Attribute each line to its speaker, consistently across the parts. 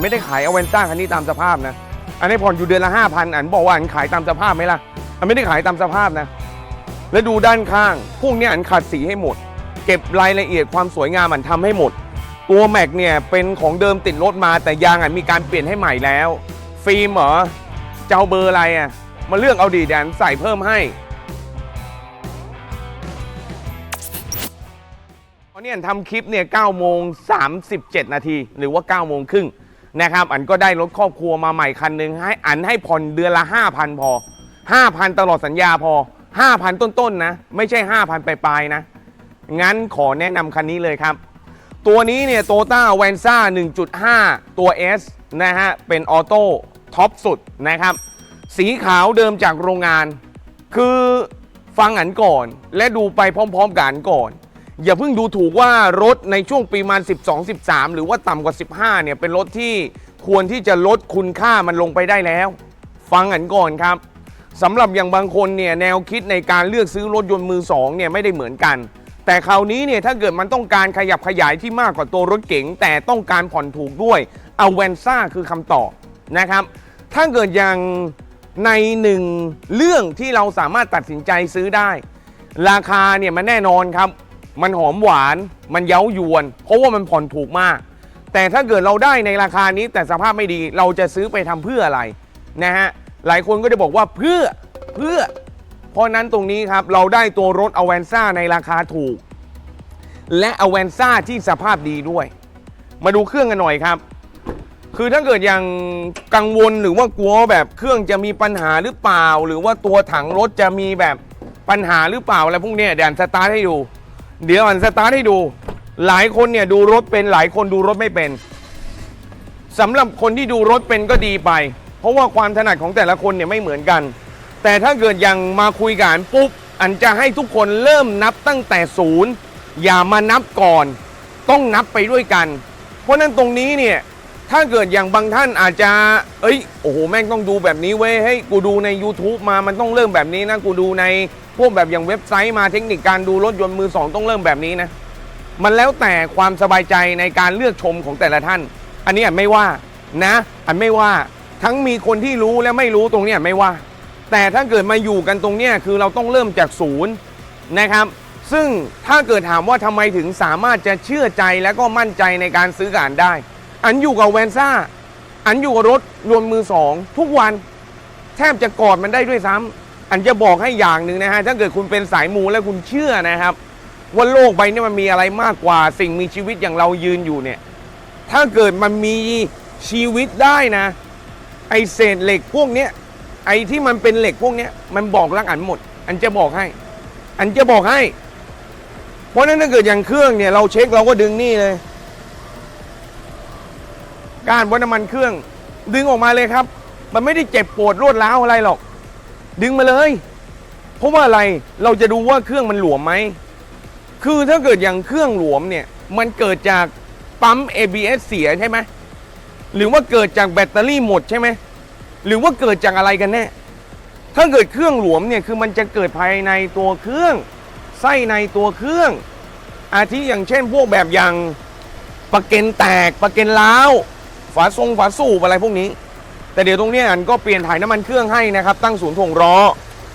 Speaker 1: ไม่ได้ขายเอาเวนซ่าคันนี้ตามสภาพนะ อันนี้ผ่อนอยู่เดือนละห้าพันอันบอกว่าอันขายตามสภาพไหมล่ะ อันไม่ได้ขายตามสภาพนะ แล้วดูด้านข้าง พวกนี้อันขัดสีให้หมด เก็บรายละเอียดความสวยงามอันทำให้หมด ตัวแม็กเนี่ยเป็นของเดิมติดรถมาแต่ยางอันมีการเปลี่ยนให้ใหม่แล้ว ฟิล์มเหรอเจ้าเบอร์อะไรอะ มาเลือกเอาดีแดนใส่เพิ่มให้ตอนนี้อันทำคลิปเนี่ย9โมง37 นาที หรือว่า 9 โมงครึ่ง นะครับ อันก็ได้รถครอบครัวมาใหม่คันหนึ่งให้อันให้ผ่อนเดือนละ 5,000 พอ 5,000 ตลอดสัญญาพอ 5,000 ต้นๆนะ ไม่ใช่ 5,000 ปลายๆนะ งั้นขอแนะนำคันนี้เลยครับ ตัวนี้เนี่ยโตต้าแวนซ่า1.5 ตัว S นะฮะ เป็นออโต้ท็อปสุดนะครับ สีขาวเดิมจากโรงงาน คือฟังอันก่อนและดูไปพร้อมๆกันก่อน อย่าเพิ่งดูถูกว่ารถในช่วงปีมาณ12 13 หรือว่าต่ำกว่า 15 เนี่ย เป็นรถที่ควรที่จะลดคุณค่ามันลงไปได้แล้ว ฟังอันก่อนครับสำหรับอย่างบางคนเนี่ยแนวคิดในการเลือกซื้อรถยนต์มือสองเนี่ยไม่ได้เหมือนกัน แต่คราวนี้เนี่ยถ้าเกิดมันต้องการขยับขยายที่มากกว่าตัวรถเก๋งแต่ต้องการผ่อนถูกด้วยเอาแวนซ่าคือคำตอบนะครับ ถ้าเกิดอย่างในหนึ่งเรื่องที่เราสามารถตัดสินใจซื้อได้ ราคาเนี่ยมันแน่นอนครับ มันหอมหวาน มันเย้ายวน เพราะว่ามันผ่อนถูกมาก แต่ถ้าเกิดเราได้ในราคานี้แต่สภาพไม่ดีเราจะซื้อไปทำเพื่ออะไรนะฮะ หลายคนก็จะบอกว่าเพื่อเพื่อ เพราะนั้นตรงนี้ครับเราได้ตัวรถอเวนซ่าในราคาถูก และอเวนซ่าที่สภาพดีด้วย มาดูเครื่องกันหน่อยครับ คือถ้าเกิดยังกังวลหรือว่ากลัวแบบเครื่องจะมีปัญหาหรือเปล่า หรือว่าตัวถังรถจะมีแบบปัญหาหรือเปล่าอะไรพวกนี้เดี๋ยวสตาร์ทให้ดู เดี๋ยวอันสตาร์ทให้ดู หลายคนเนี่ยดูรถเป็นหลายคนดูรถไม่เป็นสำหรับคนที่ดูรถเป็นก็ดีไป เพราะว่าความถนัดของแต่ละคนเนี่ยไม่เหมือนกัน แต่ถ้าเกิดยังมาคุยกันปุ๊บอันจะให้ทุกคนเริ่มนับตั้งแต่ศูนย์อย่ามานับก่อน ต้องนับไปด้วยกัน เพราะนั้นตรงนี้เนี่ยถ้าเกิดอย่างบางท่านอาจจะ เอ้ย โอ้โห แม่งต้องดูแบบนี้เว้ย ให้กูดูใน YouTube มา มันต้องเริ่มแบบนี้นะ กูดูใน พวกแบบอย่างเว็บไซต์มาเทคนิคการดูรถยนต์มือสองต้องเริ่มแบบนี้นะ มันแล้วแต่ความสบายใจในการเลือกชมของแต่ละท่าน อันนี้อันไม่ว่านะ อันไม่ว่าทั้งมีคนที่รู้และไม่รู้ตรงนี้ไม่ว่า แต่ถ้าเกิดมาอยู่กันตรงนี้คือเราต้องเริ่มจากศูนย์นะครับ ซึ่งถ้าเกิดถามว่าทำไมถึงสามารถจะเชื่อใจและก็มั่นใจในการซื้อการได้ อันอยู่กับแวนซ่าอันอยู่กับรถรวมมือสองทุกวันแทบจะกอดมันได้ด้วยซ้ำ อันจะบอกให้อย่างหนึ่งนะฮะ ถ้าเกิดคุณเป็นสายมูและคุณเชื่อนะครับ ว่าโลกใบนี้มันมีอะไรมากกว่าสิ่งมีชีวิตอย่างเรายืนอยู่เนี่ย ถ้าเกิดมันมีชีวิตได้นะ ไอเศษเหล็กพวกเนี้ยไอที่มันเป็นเหล็กพวกเนี้ยมันบอกรักอันหมด อันจะบอกให้ อันจะบอกให้ เพราะนั้นถ้าเกิดอย่างเครื่องเนี่ย เราเช็คเราก็ดึงนี่เลย กานวัดน้ำมันเครื่อง ดึงออกมาเลยครับ มันไม่ได้เจ็บปวดรวดร้าวอะไรหรอก ดึงมาเลย เพราะว่าอะไรเราจะดูว่าเครื่องมันหลวมไหม คือถ้าเกิดอย่างเครื่องหลวมเนี่ย มันเกิดจากปั๊ม ABS เสียใช่ไหมหรือว่าเกิดจากแบตเตอรี่หมดใช่ไหมหรือว่าเกิดจากอะไรกันแน่ถ้าเกิดเครื่องหลวมเนี่ยคือมันจะเกิดภายในตัวเครื่อง ไส้ในตัวเครื่อง อาทิอย่างเช่นพวกแบบอย่างปะเก็นแตกปะเก็นล้าวฝาทรงฝาสูบอะไรพวกนี้ แต่เดี๋ยวตรงเนี้ยอันก็เปลี่ยนถ่ายน้ำมันเครื่องให้นะครับ ตั้งศูนย์ถ่วงล้อ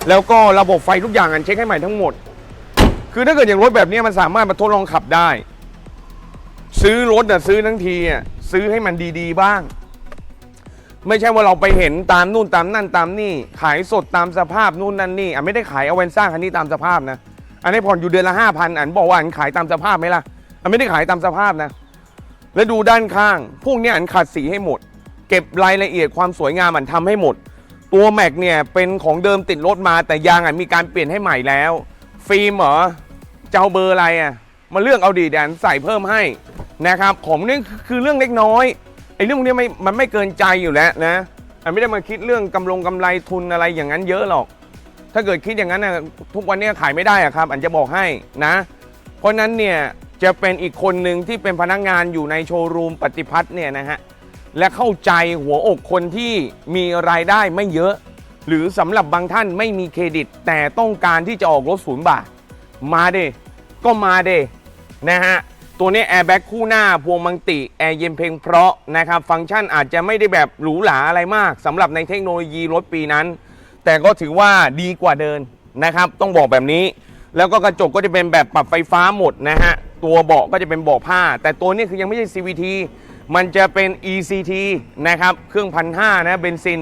Speaker 1: แล้วก็ระบบไฟทุกอย่างอันเช็คให้ใหม่ทั้งหมด คือถ้าเกิดอย่างรถแบบเนี้ยมันสามารถมาทดลองขับได้ ซื้อรถอะซื้อทั้งทีอะซื้อให้มันดีๆบ้าง ไม่ใช่ว่าเราไปเห็นตามนู่นตามนั่นตามนี่ ขายสดตามสภาพนู่นนั่นนี่อะไม่ได้ขายเอาเวนซ่าคันนี้ตามสภาพนะอันนี้ผ่อนอยู่เดือนละห้าพันอันบอกว่าอันขายตามสภาพไหมล่ะอันไม่ได้ขายตามสภาพนะ แล้วดูด้านข้าง พวกเนี้ยอันขัดสีให้หมด เก็บรายละเอียดความสวยงามอันทำให้หมด ตัวแม็กเนี่ยเป็นของเดิมติดรถมาแต่ยางอันมีการเปลี่ยนให้ใหม่แล้ว ฟิล์มเหรอเจ้าเบอร์อะไรอะมาเลือกเอาดีแดนใส่เพิ่มให้นะครับผมนี่คือเรื่องเล็กน้อยไอ้เรื่องพวกนี้ไม่มันไม่เกินใจอยู่แล้วนะอันไม่ได้มาคิดเรื่องกำลงกำไรทุนอะไรอย่างนั้นเยอะหรอก ถ้าเกิดคิดอย่างนั้นนะทุกวันนี้ขายไม่ได้อะครับ อันจะบอกให้นะ เพราะฉะนั้นเนี่ยจะเป็นอีกคนหนึ่งที่เป็นพนักงานอยู่ในโชว์รูมปฏิพัฒน์เนี่ยนะฮะ และเข้าใจหัวอกคนที่มีรายได้ไม่เยอะ หรือสำหรับบางท่านไม่มีเครดิต แต่ต้องการที่จะออกรถศูนย์บาท มาเดก็มาเดนะฮะ ตัวนี้แอร์แบ็กคู่หน้า พวงมังติ แอร์เย็นเพลงเพราะนะครับ ฟังก์ชันอาจจะไม่ได้แบบหรูหราอะไรมากสำหรับในเทคโนโลยีรถปีนั้น แต่ก็ถือว่าดีกว่าเดินนะครับ ต้องบอกแบบนี้ แล้วก็กระจกก็จะเป็นแบบปรับไฟฟ้าหมดนะฮะ ตัวเบาะก็จะเป็นเบาะผ้า แต่ตัวนี้คือยังไม่ใช่ CVT มันจะเป็น ECT นะครับ เครื่องพันห้านะเบนซิน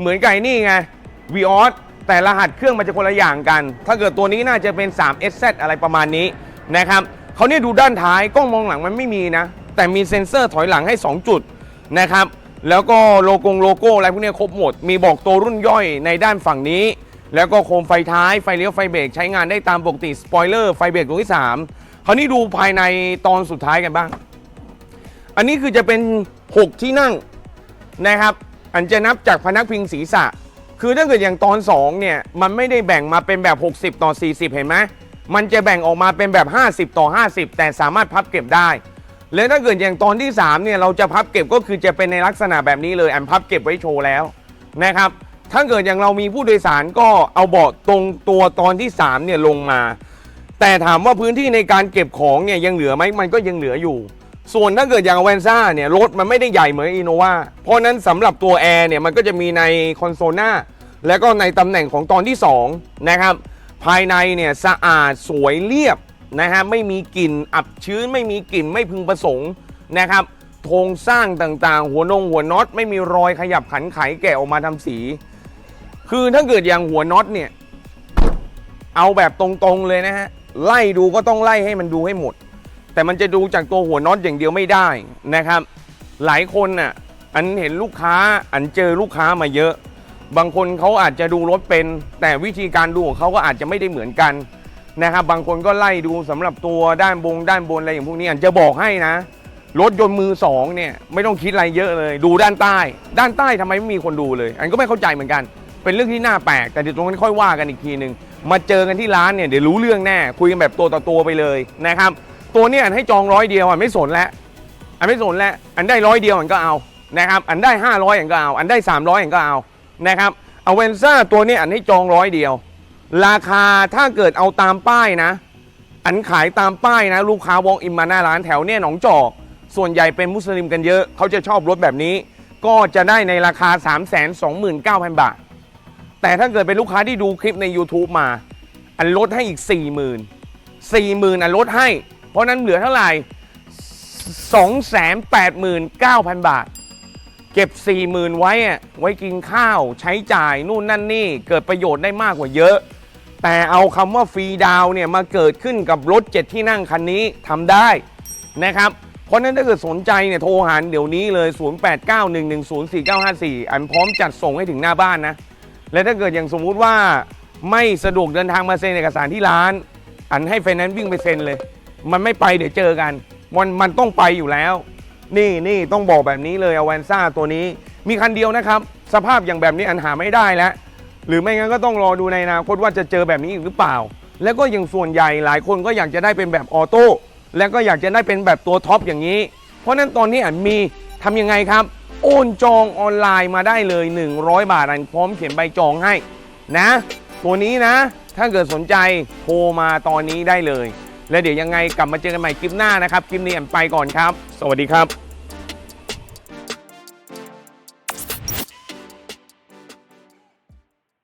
Speaker 1: เหมือนกับไอ้นี่ไง v ีออแต่รหัสเครื่องมันจะคนละอย่างกัน ถ้าเกิดตัวนี้น่าจะเป็น 3SZ อะไรประมาณนี้นะครับเขาเนี่ยดูด้านท้ายกล้องมองหลังมันไม่มีนะ แต่มีเซ็นเซอร์ถอยหลังให้ 2 จุดนะครับ แล้วก็โลโก้โลโก้อะไรพวกนี้ครบหมด มีบอกตัวรุ่นย่อยในด้านฝั่งนี้ แล้วก็โคมไฟท้ายไฟเลี้ยวไฟเบรกใช้งานได้ตามปกติสปอยเลอร์ไฟเบรกตัวที่3คราวนี้ดูภายในตอนสุดท้ายกันบ้าง อันนี้คือจะเป็น 6 ที่นั่งนะครับ อันจะนับจากพนักพิงศีรษะ คือถ้าเกิดอย่างตอน 2 เนี่ย มันไม่ได้แบ่งมาเป็นแบบ 60 ต่อ 40 เห็นไหมมันจะแบ่งออกมาเป็นแบบ 50 ต่อ 50 แต่สามารถพับเก็บได้ แล้วถ้าเกิดอย่างตอนที่ 3 เนี่ย เราจะพับเก็บก็คือจะเป็นในลักษณะแบบนี้เลย อันพับเก็บไว้โชว์แล้วนะครับ ถ้าเกิดอย่างเรามีผู้โดยสารก็เอาเบาะตรงตัวตอนที่ 3 เนี่ยลงมา แต่ถามว่าพื้นที่ในการเก็บของเนี่ยยังเหลือไหมมันก็ยังเหลืออยู่ ส่วนถ้าเกิดอย่างเวนซ่าเนี่ยรถมันไม่ได้ใหญ่เหมือนอินโนวาเพราะฉะนั้นสำหรับตัวแอร์เนี่ยมันก็จะมีในคอนโซลหน้าแล้วก็ในตำแหน่งของตอนที่ 2 นะครับ ภายในเนี่ยสะอาดสวยเรียบนะฮะไม่มีกลิ่นอับชื้น ไม่มีกลิ่นไม่พึงประสงค์นะครับโครงสร้างต่างๆ หัวนงหัวน็อตไม่มีรอยขยับขันไขแกะออกมาทำสี คือถ้าเกิดอย่างหัวน็อตเนี่ย เอาแบบตรงๆเลยนะฮะไล่ดูก็ต้องไล่ให้มันดูให้หมด แต่มันจะดูจากตัวหัวน็อตอย่างเดียวไม่ได้นะครับ หลายคนน่ะอันเห็นลูกค้าอันเจอลูกค้ามาเยอะ บางคนเขาอาจจะดูรถเป็น แต่วิธีการดูของเขาก็อาจจะไม่ได้เหมือนกันนะครับบางคนก็ไล่ดูสำหรับตัวด้านบงด้านบนอะไรอย่างพวกนี้อันจะบอกให้นะ รถยนต์มือสองเนี่ยไม่ต้องคิดอะไรเยอะเลย ดูด้านใต้ ด้านใต้ทำไมไม่มีคนดูเลย อันก็ไม่เข้าใจเหมือนกัน เป็นเรื่องที่น่าแปลกแต่เดี๋ยวตรงนั้นค่อยว่ากันอีกทีหนึ่งมาเจอกันที่ร้านเนี่ยเดี๋ยวรู้เรื่องแน่คุยกันแบบตัวต่อตัวไปเลยนะครับ ตัวเนี้อันให้จองร้อยเดียวอันไม่สนแล้วอันไม่สนแล้วอันได้ร้อยเดียวอันก็เอานะครับอันได้ 500อันก็เอา อันได้ 300อันก็เอานะครับเอาเวนซ่าตัวนี้อันให้จองร้อยเดียว ราคาถ้าเกิดเอาตามป้ายนะ อันขายตามป้ายนะ ลูกค้าวอล์กอินมาหน้าร้านแถวเนี่ยหนองจอก ส่วนใหญ่เป็นมุสลิมกันเยอะ เขาจะชอบรถแบบนี้ ก็จะได้ในราคา 329,000 บาท แต่ถ้าเกิดเป็นลูกค้าที่ดูคลิปใน YouTube มา อันลดให้อีก 40,000 40,000อันลดให้ เพราะนั้นเหลือเท่าไหร่ 289,000 บาท เก็บ 40,000 ไว้อะไว้กินข้าวใช้จ่ายนู่นนั่นนี่เกิดประโยชน์ได้มากกว่าเยอะ แต่เอาคำว่าฟรีดาวเนี่ยมาเกิดขึ้นกับรถ7ที่นั่งคันนี้ทำได้นะครับเพราะฉะนั้นถ้าเกิดสนใจเนี่ยโทรหาเดี๋ยวนี้เลย 0891104954 อันพร้อมจัดส่งให้ถึงหน้าบ้านนะ และถ้าเกิดอย่างสมมุติว่าไม่สะดวกเดินทางมาเซ็นเอกสารที่ร้าน อันให้ไฟแนนซ์วิ่งไปเซ็นเลย มันไม่ไปเดี๋ยวเจอกัน มันมันต้องไปอยู่แล้ว นี่นี่ต้องบอกแบบนี้เลยอ v วนซ่าตัวนี้ มีคันเดียวนะครับ สภาพอย่างแบบนี้อันหาไม่ได้แล้ว หรือไม่งั้นก็ต้องรอดูในอนาคตว่าจะเจอแบบนี้อีกหรือเปล่า แล้วก็อย่างส่วนใหญ่หลายคนก็อยากจะได้เป็นแบบออโต้แล้วก็อยากจะได้เป็นแบบตัวท็อปอย่างนี้ เพราะฉะนั้นตอนนี้อันมีทำยังไงครับ โอนจองออนไลน์มาได้เลย 100 บาทอันพร้อมเขียนใบจองให้นะ ตัวนี้นะ ถ้าเกิดสนใจโทรมาตอนนี้ได้เลย แล้วเดี๋ยวยังไงกลับมาเจอกันใหม่คลิปหน้านะครับคลิปนี้แอันไปก่อนครับ สวัสดีครับ